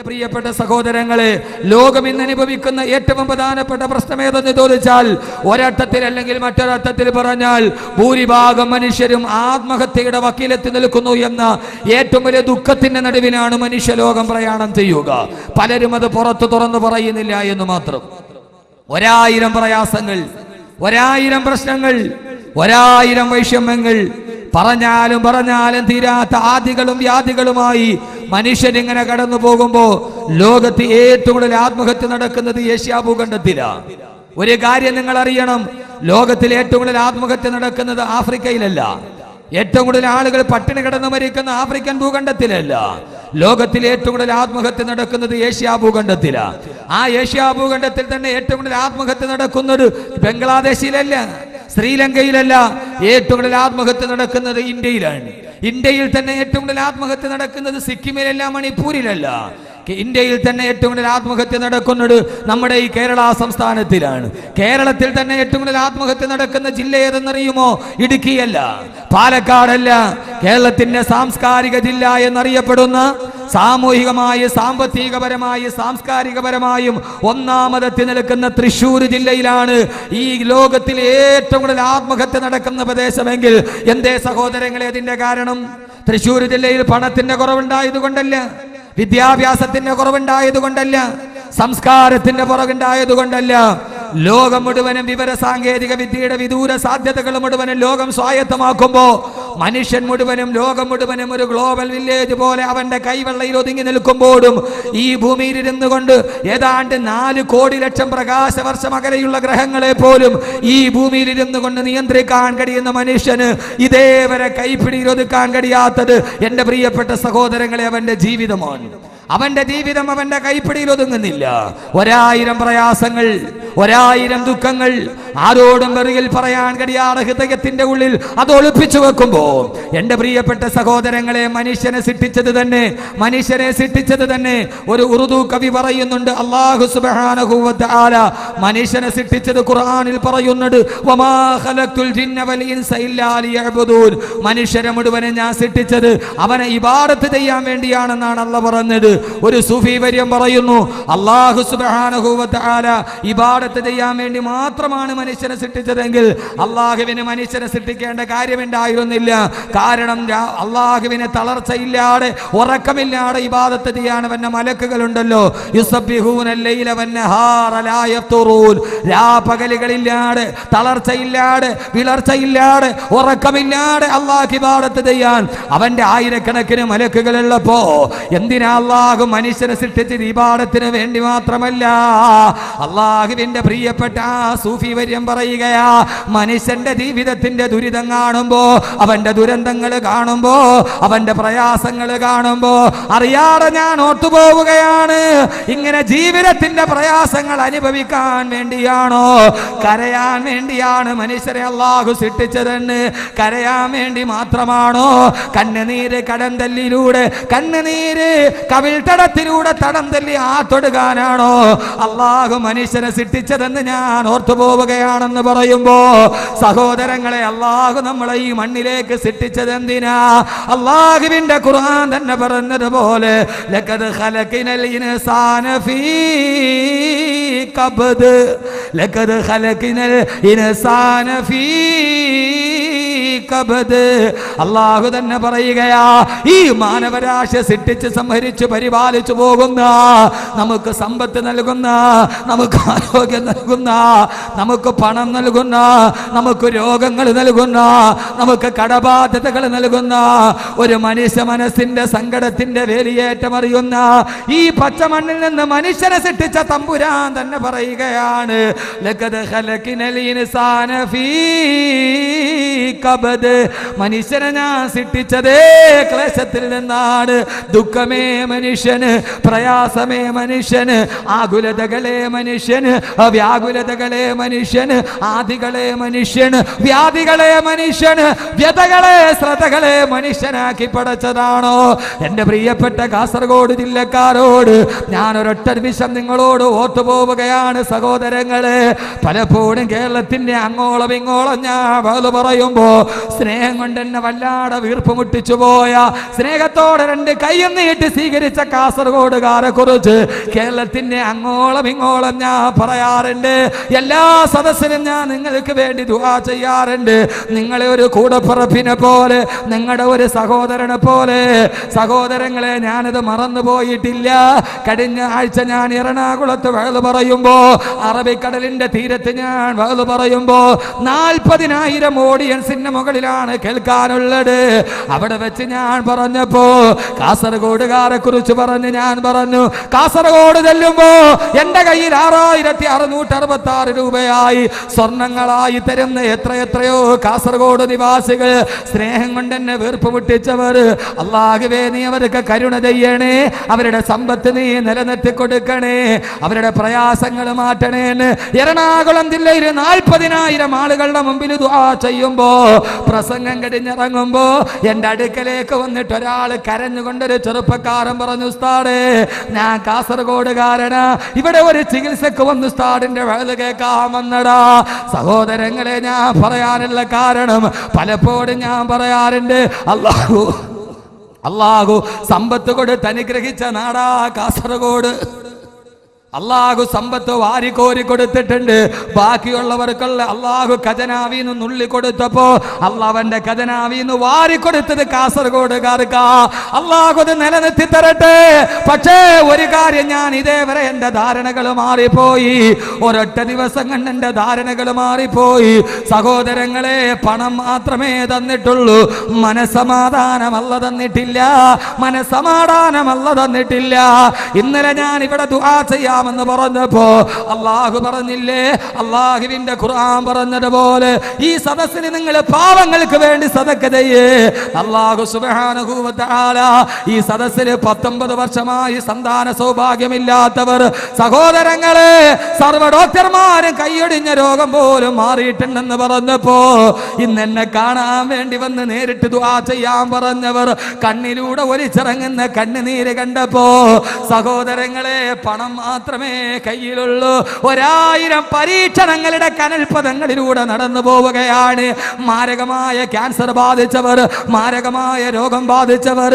പ്രിയപ്പെട്ട സഹോദരങ്ങളെ ലോകം ഇന്ന് അനുഭവിക്കുന്ന ഏറ്റവും പ്രധാനപ്പെട്ട പ്രശ്നം ഏതെന്ന് ചോദിച്ചാൽ ഒരർത്ഥത്തിൽ അല്ലെങ്കിൽ മറ്റൊരർത്ഥത്തിൽ പറഞ്ഞാൽ ഭൂരിഭാഗം മനുഷ്യരും ആത്മഹത്യയുടെ വക്കീലെത്തി നിൽക്കുന്നു എന്ന ഏറ്റവും വലിയ ദുഃഖത്തിന്റെ നടുവിലാണ് മനുഷ്യലോകം പ്രയാണം ചെയ്യുക. പലരും അത് പുറത്തു തുറന്നു പറയുന്നില്ല എന്ന് മാത്രം. ഒരായിരം പ്രയാസങ്ങൾ ഒരായിരം പ്രശ്നങ്ങൾ ഒരായിരം വൈഷമ്യങ്ങൾ പറഞ്ഞാലും പറഞ്ഞാലും തീരാത്ത ആദികളും വ്യാധികളുമായി മനുഷ്യരിങ്ങനെ കടന്നു പോകുമ്പോ ലോകത്ത് ഏറ്റവും കൂടുതൽ ആത്മഹത്യ നടക്കുന്നത് ഏഷ്യാ ഭൂഖണ്ഡത്തിലാണ് ഒരു കാര്യം നിങ്ങൾ അറിയണം ലോകത്തിൽ ഏറ്റവും കൂടുതൽ ആത്മഹത്യ നടക്കുന്നത് ആഫ്രിക്കയിലല്ല. ഏറ്റവും കൂടുതൽ ആളുകൾ പട്ടിണി കിടന്ന് മരിക്കുന്ന ആഫ്രിക്കൻ ഭൂഖണ്ഡത്തിലല്ല. ലോകത്തിൽ ഏറ്റവും കൂടുതൽ ആത്മഹത്യ നടക്കുന്നത് ഏഷ്യാ ഭൂഖണ്ഡത്തിലാ. ആ ഏഷ്യാ ഭൂഖണ്ഡത്തിൽ തന്നെ ഏറ്റവും കൂടുതൽ ആത്മഹത്യ നടക്കുന്നത് ബംഗ്ലാദേശിലല്ല ശ്രീലങ്കയിലല്ല. ഏറ്റവും കൂടുതൽ ആത്മഹത്യ നടക്കുന്നത് ഇന്ത്യയിലാണ്. ഇന്ത്യയിൽ തന്നെ ഏറ്റവും കൂടുതൽ ആത്മഹത്യ നടക്കുന്നത് സിക്കിമിലല്ല മണിപ്പൂരിലല്ല. ഇന്ത്യയിൽ തന്നെ ഏറ്റവും കൂടുതൽ ആത്മഹത്യ നടക്കുന്നത് നമ്മുടെ ഈ കേരള സംസ്ഥാനത്തിലാണ്. കേരളത്തിൽ തന്നെ ഏറ്റവും കൂടുതൽ ആത്മഹത്യ നടക്കുന്ന ജില്ല ഏതെന്നറിയുമോ? ഇടുക്കിയല്ല. പാലക്കാടല്ല. കേരളത്തിന്റെ സാംസ്കാരിക ജില്ല എന്നറിയപ്പെടുന്ന സാമൂഹികമായി സാമ്പത്തികപരമായി സാംസ്കാരികപരമായും ഒന്നാമതെത്തി നിൽക്കുന്ന തൃശ്ശൂർ ജില്ലയിലാണ് ഈ ലോകത്തിൽ ഏറ്റവും കൂടുതൽ ആത്മഹത്യ നടക്കുന്ന പ്രദേശമെങ്കിൽ. എന്തേ സഹോദരങ്ങളെ അതിന്റെ കാരണം? തൃശ്ശൂർ ജില്ലയിൽ പണത്തിന്റെ കുറവുണ്ടായത് കൊണ്ടല്ല വിദ്യാഭ്യാസത്തിന്റെ കുറവുണ്ടായതുകൊണ്ടല്ല സംസ്കാരത്തിന്റെ പുറകുണ്ടായത് കൊണ്ടല്ല ലോകം മുഴുവനും വിവര സാങ്കേതിക വിദ്യയുടെ വിദൂര സാധ്യതകൾ മുഴുവനും ലോകം സ്വായത്തമാക്കുമ്പോ മനുഷ്യൻ മുഴുവനും ലോകം മുഴുവനും ഒരു ഗ്ലോബൽ വില്ലേജ് പോലെ അവന്റെ കൈവെള്ളയിൽ ഒതുങ്ങി നിൽക്കുമ്പോഴും ഈ ഭൂമിയിൽ ഇരുന്നു കൊണ്ട് ഏതാണ്ട് നാല് കോടി ലക്ഷം പ്രകാശ വർഷം അകലെയുള്ള ഗ്രഹങ്ങളെ പോലും ഈ ഭൂമിയിൽ ഇരുന്നു കൊണ്ട് നിയന്ത്രിക്കാൻ കഴിയുന്ന മനുഷ്യന് ഇതേവരെ കൈപ്പിടിയിൽ ഒതുക്കാൻ കഴിയാത്തത് എന്റെ പ്രിയപ്പെട്ട സഹോദരങ്ങളെ അവന്റെ ജീവിതമാണ് അവന്റെ ജീവിതം അവന്റെ കൈപ്പിടിയിൽ ഒതുങ്ങുന്നില്ല. ഒരായിരം പ്രയാസങ്ങൾ ഒരായിരം ദുഃഖങ്ങൾ ആരോടും വെറുകിൽ പറയാൻ കഴിയാതെ ഹൃദയത്തിന്റെ ഉള്ളിൽ അത് ഒളിപ്പിച്ചു വെക്കുമ്പോ എന്റെ പ്രിയപ്പെട്ട സഹോദരങ്ങളെ മനുഷ്യനെ സിട്ടിച്ചത് തന്നെ മനുഷ്യനെ സിട്ടിച്ചത് തന്നെ ഒരു ഉറുദു കവി പറയുന്നുണ്ട് അള്ളാഹു തആല മനുഷ്യനെ സിട്ടിച്ചത് ഖുർആാനിൽ പറയുന്നുണ്ട് മനുഷ്യരെ മുഴുവനെ ഞാൻ സിട്ടിച്ചത് അവനെ ഇബാദത്ത് ചെയ്യാൻ വേണ്ടിയാണെന്നാണ് അള്ള പറഞ്ഞത്. ഒരു സൂഫി പറയുന്നു അള്ളാഹു സുബ്ഹാനഹു വ തആല ഇബാദത്ത് ചെയ്യാൻ വേണ്ടി മാത്രമാണ് മനുഷ്യനെ സൃഷ്ടിച്ചതെങ്കിൽ അള്ളാഹുവിന് മനുഷ്യനെ സൃഷ്ടിക്കേണ്ട കാര്യമുണ്ടായിരുന്നില്ല കാരണം അള്ളാഹുവിന് തളർച്ചയില്ലാതെ ഉറക്കമില്ലാതെ ഇബാദത്ത് ചെയ്യാൻ വന്ന മലക്കുകളുണ്ടല്ലോ. രാപകലുകളില്ലാതെ തളർച്ചയില്ലാതെ വിളർച്ചയില്ലാതെ ഉറക്കമില്ലാതെ അള്ളാഹ് ഇബാദത്ത് ചെയ്യാൻ അവന്റെ ആയിരക്കണക്കിന് മലക്കുകളുള്ളപ്പോ എന്തിനാ അള്ളാഹു മനുഷ്യനെ സൃഷ്ടിച്ചത്? ഇബാദത്തിന് വേണ്ടി മാത്രമല്ല. അള്ളാഹുവിന്റെ പ്രിയപ്പെട്ട സൂഫി വര്യം പറയുകയാ മനുഷ്യന്റെ ജീവിതത്തിന്റെ ദുരിതം കാണുമ്പോ അവന്റെ ദുരന്തങ്ങൾ കാണുമ്പോ അവന്റെ പ്രയാസങ്ങൾ കാണുമ്പോ അറിയാതെ ഞാൻ ഓട്ടുപോവുകയാണ്. ഇങ്ങനെ ജീവിതത്തിന്റെ പ്രയാസങ്ങൾ അനുഭവിക്കാൻ വേണ്ടിയാണോ? കരയാൻ വേണ്ടിയാണ് മനുഷ്യരെ അള്ളാഹു സൃഷ്ടിച്ചതെന്ന് കരയാൻ വേണ്ടി മാത്രമാണോ? കണ്ണുനീര് കടന്തല്ലിലൂടെ കണ്ണുനീര് കവിൾത്തടത്തിലൂടെ തടം തല്ലി ആ തൊടുകാനാണോ അള്ളാഹു മനുഷ്യനെ സൃഷ്ടിച്ചതെന്ന് ഞാൻ ഓർത്തു പോവുകയാണെന്ന് പറയുമ്പോ സഹോദരങ്ങളെ അള്ളാഹു നമ്മളെ ഈ മണ്ണിലേക്ക് സിട്ടിച്ചത് എന്തിനാ അള്ളാഹുവിന്റെ ഖുർആൻ തന്നെ പറഞ്ഞതുപോലെ ലഖദ് ഖലഖിനൽ ഇൻസാന ഫീ കബ്ദ്. ഖലഖിനൽ ഇൻസാന ഫീ അള്ളാഹു തന്നെ പറയുകയാ ഈ മാനവരാശ സിട്ടിച്ച് സംഹരിച്ച് പരിപാലിച്ചു പോകുന്ന നമുക്ക് സമ്പത്ത് നൽകുന്ന നമുക്ക് ആരോഗ്യം നൽകുന്ന നമുക്ക് പണം നൽകുന്ന നമുക്ക് രോഗങ്ങൾ നൽകുന്ന നമുക്ക് കടബാധ്യതകൾ നൽകുന്ന ഒരു മനുഷ്യ മനസ്സിന്റെ സങ്കടത്തിന്റെ വേലിയേറ്റം അറിയുന്ന ഈ പച്ചമണ്ണിൽ നിന്ന് മനുഷ്യനെ സൃഷ്ടിച്ച തമ്പുരാൻ തന്നെ പറയുകയാണ്. ലഖദ് ഫീ കബദ് മനുഷ്യനെ ഞാൻ സൃഷ്ടിച്ചതേ ക്ലേശത്തിൽ നിന്നാണ്. ദുഃഖമേ മനുഷ്യന് പ്രയാസമേ മനുഷ്യന് ആകുലതകളെ മനുഷ്യന് വ്യാകുലതകളെ മനുഷ്യന് ആദികളെ മനുഷ്യന് വ്യാധികളെ മനുഷ്യന് വ്യതകളെ ശ്രദ്ധകളെ മനുഷ്യനാക്കി പടച്ചതാണോ? എന്റെ പ്രിയപ്പെട്ട കാസർഗോഡ് ജില്ലക്കാരോട് ഞാൻ ഒരൊറ്റ നിമിഷം നിങ്ങളോട് ഓർത്തുപോവുകയാണ് സഹോദരങ്ങളെ. പലപ്പോഴും കേരളത്തിന്റെ അങ്ങോളം ഇങ്ങോളം ഞാൻ അത് പറയുമ്പോ സ്നേഹം കൊണ്ട് എന്നെ വല്ലാതെ വീർപ്പ് മുട്ടിച്ചു പോയ. സ്നേഹത്തോടെ രണ്ട് കൈയും നീട്ടി സ്വീകരിച്ച കാസർഗോഡുകാരെ കുറിച്ച് കേരളത്തിന്റെ അങ്ങോളം ഇങ്ങോളം ഞാൻ പറയാറുണ്ട്. എല്ലാ സദസ്സിനും ഞാൻ നിങ്ങൾക്ക് വേണ്ടി ദുആ ചെയ്യാറുണ്ട്. നിങ്ങളെ ഒരു കൂടപ്പുറപ്പിനെ പോലെ നിങ്ങളുടെ ഒരു സഹോദരനെ പോലെ. സഹോദരങ്ങളെ ഞാനത് മറന്നു പോയിട്ടില്ല. കഴിഞ്ഞ ആഴ്ച ഞാൻ എറണാകുളത്ത് വേൾ പറയുമ്പോ അറബിക്കടലിന്റെ തീരത്ത് ഞാൻ വേൾ പറയുമ്പോ നാൽപ്പതിനായിരം ഓഡിയൻസിന്റെ മുകളിലാണ് കേൾക്കാനുള്ളത്. അവിടെ വെച്ച് ഞാൻ പറഞ്ഞപ്പോ കാസർഗോഡുകാരെ കുറിച്ച് പറഞ്ഞ് ഞാൻ പറഞ്ഞു. കാസർഗോഡ് ചെല്ലുമ്പോ എന്റെ കയ്യിൽ ആറായിരത്തി അറുന്നൂറ്റി അറുപത്തി ആറ് രൂപയായി സ്വർണങ്ങളായി തരുന്ന എത്ര എത്രയോ കാസർഗോഡ് നിവാസികൾ സ്നേഹം കൊണ്ട് എന്നെ വീർപ്പ് മുട്ടിച്ചവർ. അള്ളാഹുവേ നീ അവർക്ക് കരുണ ചെയ്യണേ. അവരുടെ സമ്പത്ത് നീ നിലനിർത്തി കൊടുക്കണേ. അവരുടെ പ്രയാസങ്ങൾ മാറ്റണേന്ന് എറണാകുളം ജില്ലയിൽ നാൽപ്പതിനായിരം ആളുകളുടെ മുമ്പിൽ ദുആ ചെയ്യുമ്പോ പ്രസംഗം കഴിഞ്ഞിറങ്ങുമ്പോ എന്റെ അടുക്കലേക്ക് വന്നിട്ട് ഒരാൾ കരഞ്ഞുകൊണ്ടൊരു ചെറുപ്പക്കാരൻ പറഞ്ഞു ഉസ്താദേ ഞാൻ കാസർഗോഡുകാരന. ഇവിടെ ഒരു ചികിത്സക്ക് വന്ന് സ്ഥാടിന്റെ വേള കേൾക്കാൻ വന്നടാ സഹോദരങ്ങളെ ഞാൻ പറയാനുള്ള കാരണം പലപ്പോഴും ഞാൻ പറയാറുണ്ട്. അള്ളാഹു അള്ളാഹു സമ്പത്ത് കൊടുത്ത് അനുഗ്രഹിച്ച നാടാ കാസർഗോഡ്. അള്ളാഹു സമ്പത്ത് വാരിക്കോരി കൊടുത്തിട്ടുണ്ട്. ബാക്കിയുള്ളവർക്കുള്ള അള്ളാഹു ഖജനാവിന്ന് നുള്ളി കൊടുത്തപ്പോ അള്ളാഹവന്റെ ഖജനാവിന്ന് വാരി കൊടുത്തത് കാസർഗോഡുകാർക്കാ. അള്ളാഹു അത് നിലനിർത്തി തരട്ടെ. പക്ഷേ ഒരു കാര്യം ഞാൻ ഇതേവരെ എന്റെ ധാരണകൾ മാറിപ്പോയി. ഒരൊറ്റ ദിവസം കണ്ട് എന്റെ ധാരണകൾ മാറിപ്പോയി. സഹോദരങ്ങളെ പണം മാത്രമേ തന്നിട്ടുള്ളൂ. മനസമാധാനമല്ല തന്നിട്ടില്ല. മനസമാധാനമല്ല തന്നിട്ടില്ല. ഇന്നലെ ഞാൻ ഇവിടെ ദുആ ചെയ്യാമെന്ന് പറഞ്ഞപ്പോ അള്ളാഹു പറഞ്ഞില്ലേ? അള്ളാഹുവിന്റെ ഖുർആൻ പറഞ്ഞതുപോലെ ഈ സദസ്സിന് നിങ്ങൾ പാവങ്ങൾക്ക് വേണ്ടി സദക്ക ചെയ്യേ അള്ളാഹു വ ഈ സദസ്സിന് പത്തൊമ്പത് വർഷമായി സന്താന സൗഭാഗ്യമില്ലാത്തവർ സഹോദരങ്ങളെ സർവ ഡോക്ടർമാരും കൈയൊടിഞ്ഞ രോഗം പോലും മാറിയിട്ടുണ്ടെന്ന് പറഞ്ഞപ്പോ ഇന്ന് എന്നെ കാണാൻ വേണ്ടി വന്ന് നേരിട്ട് ദുആ ചെയ്യാൻ പറഞ്ഞവർ കണ്ണിലൂടെ ഒലിച്ചിറങ്ങുന്ന കണ്ണുനീര് കണ്ടപ്പോ സഹോദരങ്ങളെ പണം മാത്രമേ കയ്യിലുള്ളൂ. ഒരായിരം പരീക്ഷണങ്ങളുടെ കനൽപദങ്ങളിലൂടെ നടന്നു പോവുകയാണ്. മാരകമായ ക്യാൻസർ ബാധിച്ചവർ മാരകമായ രോഗം ബാധിച്ചവർ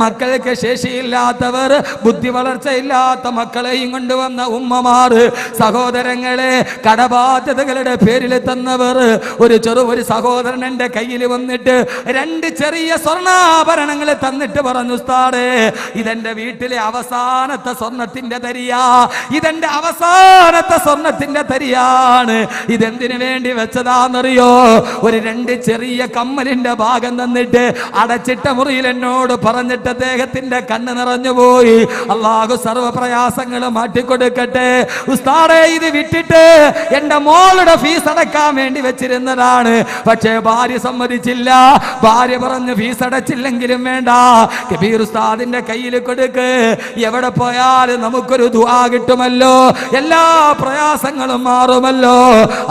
മക്കൾക്ക് ശേഷിയില്ലാത്തവർ ബുദ്ധി വളർച്ചയില്ലാത്ത മക്കളെയും കൊണ്ടുവന്ന ഉമ്മമാർ സഹോദരങ്ങളെ കടബാധ്യതകളുടെ പേരിൽ തന്നവർ ഒരു ചെറു ഒരു സഹോദരൻ എന്റെ കയ്യിൽ വന്നിട്ട് രണ്ട് ചെറിയ സ്വർണാഭരണങ്ങൾ തന്നിട്ട് പറഞ്ഞു ഉസ്താദേ ഇതെന്റെ വീട്ടിലെ അവസാനത്തെ സ്വർണത്തിന്റെ തരിയാ. ഇതെന്റെ അവസാനത്തെ സ്വർണത്തിന്റെ തരിയാണ്. ഇതെന്തിനു വേണ്ടി വെച്ചതാണെന്നറിയോ? ഒരു രണ്ട് ചെറിയ കമ്മലിന്റെ ഭാഗം തന്നിട്ട് അടച്ചിട്ട മുറിയിൽ എന്നോട് പറഞ്ഞിട്ട് അദ്ദേഹത്തിന്റെ കണ്ണ് നിറഞ്ഞു പോയി. അള്ളാഹു സർവ പ്രയാസങ്ങൾ മാറ്റിക്കൊടുക്കട്ടെ. ഉസ്താദേ ഇത് വിട്ടിട്ട് എന്റെ മോളുടെ ഫീസ് അടക്കാൻ വേണ്ടി വെച്ചിരുന്നതാണ്. പക്ഷേ ഭാര്യ സമ്മതിച്ചില്ല. ഭാര്യ പറഞ്ഞു ഫീസ് അടച്ചില്ലെങ്കിലും വേണ്ട. കബീർ ഉസ്താദിന്റെ കയ്യിൽ കൊടുക്ക്. എവിടെ പോയാലും നമുക്കൊരു ദുആ കിട്ടുമല്ലോ എല്ലാ പ്രയാസങ്ങളും മാറുമല്ലോ.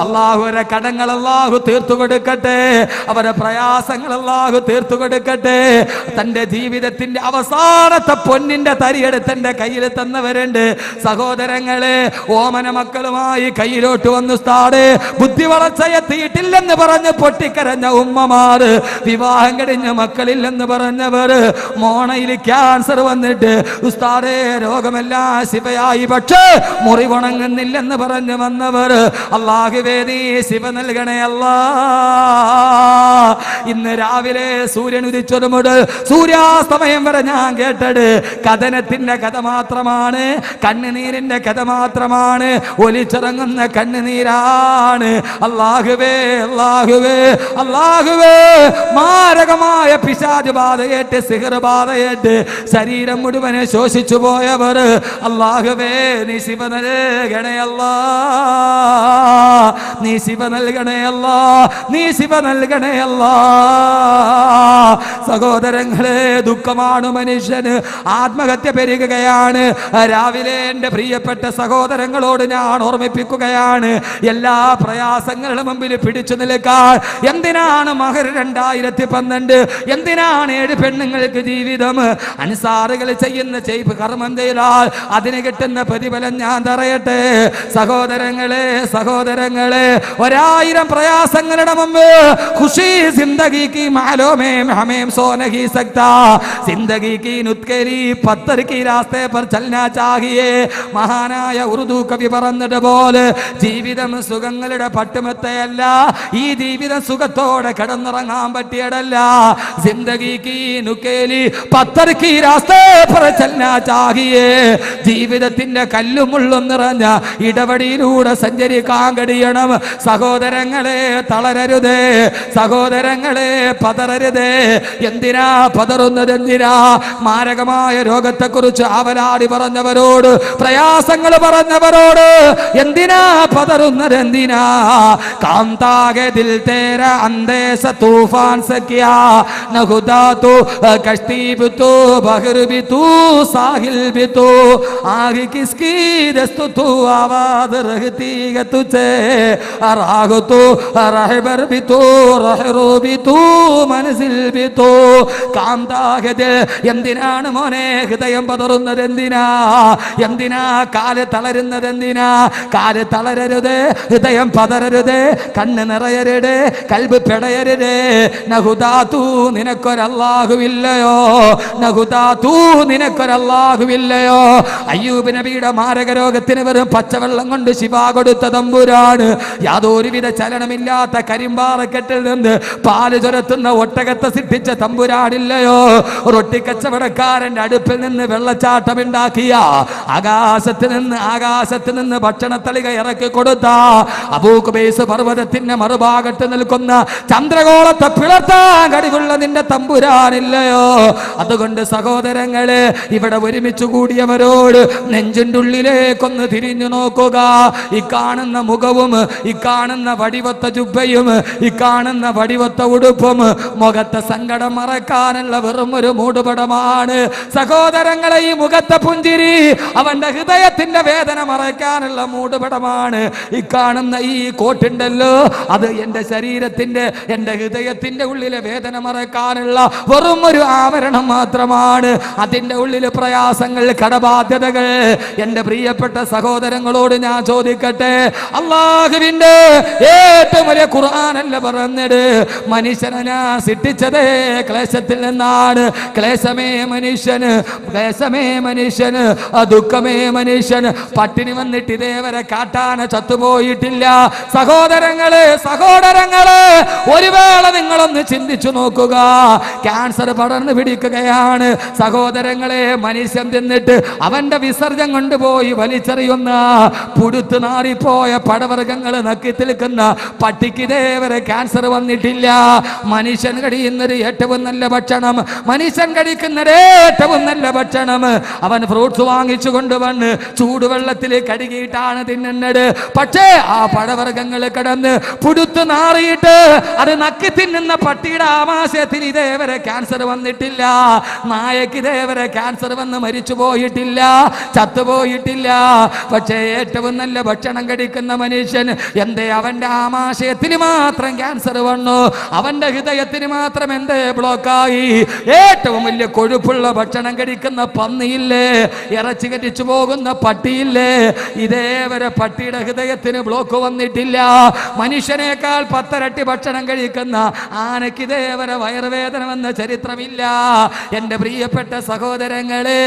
അള്ളാഹുരെ കടങ്ങൾ അള്ളാഹു തീർത്തു കൊടുക്കട്ടെ. അവരെ പ്രയാസങ്ങൾ അള്ളാഹു തീർത്തു കൊടുക്കട്ടെ. തന്റെ ജീവിതത്തിന്റെ അവസാനത്തെ പൊന്നിന്റെ തരിയെടുത്ത് കയ്യിൽ തന്നവരുണ്ട്. സഹോദരങ്ങളെ ഓമന മക്കളുമായി കയ്യിലോട്ട് വന്നു സ്ഥാട് ബുദ്ധി വളർച്ചയെത്തിയിട്ടില്ലെന്ന് പറഞ്ഞ് പൊട്ടിക്കരഞ്ഞ ഉമ്മമാര് വിവാഹം കഴിഞ്ഞ മക്കളില്ലെന്ന് പറഞ്ഞവർ മോണയിൽ ക്യാൻസർ വന്നിട്ട് ഉസ്താദേ രോഗമെല്ലാം ശിവയായി പക്ഷേ മുറിവുണങ്ങുന്നില്ലെന്ന് പറഞ്ഞു വന്നവർ അള്ളാഹുവേ നീ ശിവ നൽകണേ അല്ലാ. ഇന്ന് രാവിലെ സൂര്യൻ ഉദിച്ചത് സൂര്യാസ്തമയം വരെ ഞാൻ കേട്ടത് കഥനത്തിന്റെ കഥ മാത്രമാണ് കണ്ണുനീരിന്റെ കഥ മാത്രമാണ് ഒലിച്ചിറങ്ങുന്ന കണ്ണുനീരാണ്. അള്ളാഹുവേ അള്ളാഹുവേ അള്ളാഹുവേ മാരകമായ പിശാജ് ബാധയേറ്റ് സിഹർ ബാധയേറ്റ് ശരീരം മുഴുവനെ ശോഷിച്ചു പോയവർ അള്ളാഹുവേ നീ ശിവ നൽകണയല്ല നീ ശിവ നൽകണയല്ല നീ ശിവ നൽകണയല്ല സഹോദരങ്ങളെ ദുഃഖമാണ് മനുഷ്യന്. ആത്മഹത്യ പെരുകുകയാണ്. രാവിലെ എന്റെ പ്രിയപ്പെട്ട സഹോദരങ്ങളോട് ഞാൻ ഓർമ്മിപ്പിക്കുകയാണ്. എല്ലാ പ്രയാസങ്ങളുടെ മുമ്പിൽ പിടിച്ചു നിൽക്കാൻ. എന്തിനാണ് മഹർ രണ്ടായിരത്തി പന്ത്രണ്ട്? എന്തിനാണ് ഏഴ് പെണ്ണുങ്ങൾക്ക് ജീവിതം? അനുസാറുകൾ ചെയ്യുന്ന ചെയ്ത് കർമ്മം ചെയ്താൽ അതിന് കിട്ടുന്ന പ്രതിഫലം ഞാൻ തറയട്ടെ. സഹോദരങ്ങളെ സഹോദരങ്ങളെ ഒരായിരം പ്രയാസങ്ങളുടെ മുമ്പ് ഖുഷി സിന്ദഗിക്ക് മാലോമേം ഹമേം സോനഹി സക്ത. സിന്ദഗിക്ക് നുത്കരി പത്തരക്ക് രാസ്തേ പർ ചലന ചാഹിയേ. മഹാനായ ഉറുദു കവി പറഞ്ഞത് പോലെ ജീവിതം സുഖങ്ങളുടെ പട്ടുമത്തയല്ല ഈ ജീവിതം സുഖത്തോടെ കടന്നിറങ്ങാൻ പറ്റിയടല്ല സിന്ദഗിക്ക് നുക്കേലി പത്തരക്ക് രാസ്തേ പർ ചലന ചാഹിയേ. ജീവിതത്തിന്റെ കല്ലുമുള്ളും നിറഞ്ഞ ഇടവടിയിലൂടെ സഞ്ചരിക്കാൻ കഴിയണം സഹോദരങ്ങളെ തളരരുതേ സഹോദരങ്ങളെ പതറരുതേ. എന്തിനാ പതറുന്നത് എന്തിനാ? മാരകമായ രോഗത്തെക്കുറിച്ച് അവലാടി പറഞ്ഞവരോട് പ്രയാസങ്ങൾ പറഞ്ഞവരോട് എന്തിനാ പതറുന്നത് എന്തിനാ? കാന്താകെ തേര അന്തേശ തൂഫാൻ സഖ്യാ നഹുദാ തൂ കഷ്ടി ബിത്തു സാഹിൽ ആഹി കിസ്ക رستو آواز رہتی ہے تجھے راہ تو رہبر بھی تو رہرو بھی എന്തിനാണ് മോനെ ഹൃദയം പതറുന്നത് എന്തിനാ എന്തിനാ കാൽ തളരുന്നത് എന്തിനാ കാൽ തളരരുത് ഹൃദയം പതരരുത് കണ്ണ് നിറയരുത് കൽബ് പിടയരുത്. നഹുദാത്തു നിനക്കൊരല്ലാഹുവില്ലയോ? നഹുദാത്തു നിനക്കൊരല്ലാഹുവില്ലയോ? അയ്യൂബ് നബിയുടെ മാരക രോഗത്തിന് വെറും പച്ചവെള്ളം കൊണ്ട് ശിവ കൊടുത്ത തമ്പുരാണ് യാതൊരുവിധ ചലനമില്ലാത്ത കരിമ്പാറക്കെട്ടിൽ നിന്ന് പാൽ ചുരത്തുന്ന ഒട്ടകത്തെ സിദ്ധിച്ച തമ്പുരാണില്ലയോ റൊട്ടിക്കച്ചവടക്കാരന്റെ അടുപ്പിൽ നിന്ന് വെള്ളച്ചാട്ടം ഉണ്ടാക്കിയ ആകാശത്ത് നിന്ന് ആകാശത്ത് നിന്ന് ഭക്ഷണത്തളിക ഇറക്കി കൊടുത്ത അബൂക്കുബേസ് പർവതത്തിന്റെ മറുഭാഗത്ത് നിൽക്കുന്ന ചന്ദ്രകോളത്തെ പിളർത്താൻ കഴിവുള്ള നിന്റെ തമ്പുരാനില്ലയോ? അതുകൊണ്ട് സഹോദരങ്ങളെ ഇവിടെ ഒരുമിച്ച് കൂടിയവരോട് നെഞ്ചിന്റെ ഉള്ളിലേക്കൊന്ന് തിരിഞ്ഞു നോക്കുക. ഈ കാണുന്ന മുഖവും ഈ കാണുന്ന വടിവത്ത ജുബയും ഈ കാണുന്ന വടിവത്ത ഉടുപ്പും മുഖത്തെ സങ്കടം മറക്കാനുള്ള വെറും ഒരു മൂടുപടമാണ്. സഹോദരങ്ങളെ ഈ മുഖത്തെ പുഞ്ചിരി അവന്റെ ഹൃദയത്തിന്റെ വേദന മറയ്ക്കാനുള്ള മൂടുപടമാണ്. ഈ കാണുന്ന ഈ കോട്ടുണ്ടല്ലോ അത് എന്റെ ശരീരത്തിന്റെ എന്റെ ഹൃദയത്തിന്റെ ഉള്ളിലെ വേദന മറക്കാനുള്ള വെറും ഒരു ആവരണം മാത്രമാണ്. അതിന്റെ ഉള്ളിൽ പ്രയാസങ്ങൾ കടബാധ്യതകൾ എന്റെ പ്രിയപ്പെട്ട സഹോദരങ്ങളോട് ഞാൻ ചോദിക്കട്ടെ? അള്ളാഹുവിന്റെ ഏറ്റവും വലിയ ഖുർആാനല്ല പറഞ്ഞത്. മനുഷ്യനെ ഞാൻ സിട്ടിച്ചതേ ക്ലേശത്തിൽ നിന്നാണ്. ക്ലേശമേ മനുഷ്യന് ക്ലേശമേ മനുഷ്യന് ദുഃഖമേ മനുഷ്യന്. പട്ടിണി വന്നിട്ട് ഇതേവരെ കാട്ടാന ചത്തുപോയിട്ടില്ല. സഹോദരങ്ങൾ സഹോദരങ്ങൾ ഒരു വേള നിങ്ങളൊന്ന് ചിന്തിച്ചു നോക്കുക. ക്യാൻസർ പടർന്നു പിടിക്കുകയാണ്. സഹോദരങ്ങളെ മനുഷ്യൻ തിന്നിട്ട് അവന്റെ വിസർജം കൊണ്ടുപോയി വലിച്ചെറിയുന്ന പുടുത്തു നാറിപ്പോയ പടവർഗങ്ങൾ നക്കി നിൽക്കുന്ന പട്ടിക്ക് ഇതേവരെ ക്യാൻസർ വന്നിട്ടില്ല. മനുഷ്യൻ കഴിയുന്നത് ഏറ്റവും നല്ല ഭക്ഷണം. മനുഷ്യൻ കഴിക്കുന്നത് ഏറ്റവും നല്ല ഭക്ഷണം. അവൻ ഫ്രൂട്ട്സ് വാങ്ങിച്ചു കൊണ്ടുവന്ന് ചൂടുവെള്ളത്തിൽ കഴുകിയിട്ടാണ് തിന്നുന്നത്. പക്ഷേ ആ പടവർഗങ്ങൾ കിടന്ന് പുടുത്തു നാറിയിട്ട് അത് നക്കി തിന്നുന്ന പട്ടിയുടെ ആമാശയത്തിൽ ഇതേവരെ ക്യാൻസർ വന്നിട്ടില്ല. നായക്ക് ഇതേവരെ ക്യാൻസർ വന്ന് മരിച്ചു പോയിട്ടില്ല ചത്തുപോയിട്ടില്ല പക്ഷേ ഏറ്റവും നല്ല ഭക്ഷണം കഴിക്കുന്ന മനുഷ്യൻ എന്തേ? അവന്റെ ആമാശയത്തിന് മാത്രം ക്യാൻസർ വന്നു. അവന്റെ ഹൃദയത്തിന് മാത്രം എന്തേ? ബ്ലോക്കായി. ഏറ്റവും വലിയ കൊഴുപ്പുള്ള ഭക്ഷണം കഴിക്കുന്ന പന്നിയില്ലേ? ഇറച്ചി കടിച്ചു പോകുന്ന പട്ടിയില്ലേ? ഇതേവരെ പട്ടിയുടെ ഹൃദയത്തിന് ബ്ലോക്ക് വന്നിട്ടില്ല. മനുഷ്യനേക്കാൾ പത്തരട്ടി ഭക്ഷണം കഴിക്കുന്ന ആനയ്ക്ക് ഇതേവരെ വയറുവേദന വന്ന ചരിത്രമില്ല. എന്റെ പ്രിയപ്പെട്ട സഹോദരങ്ങളെ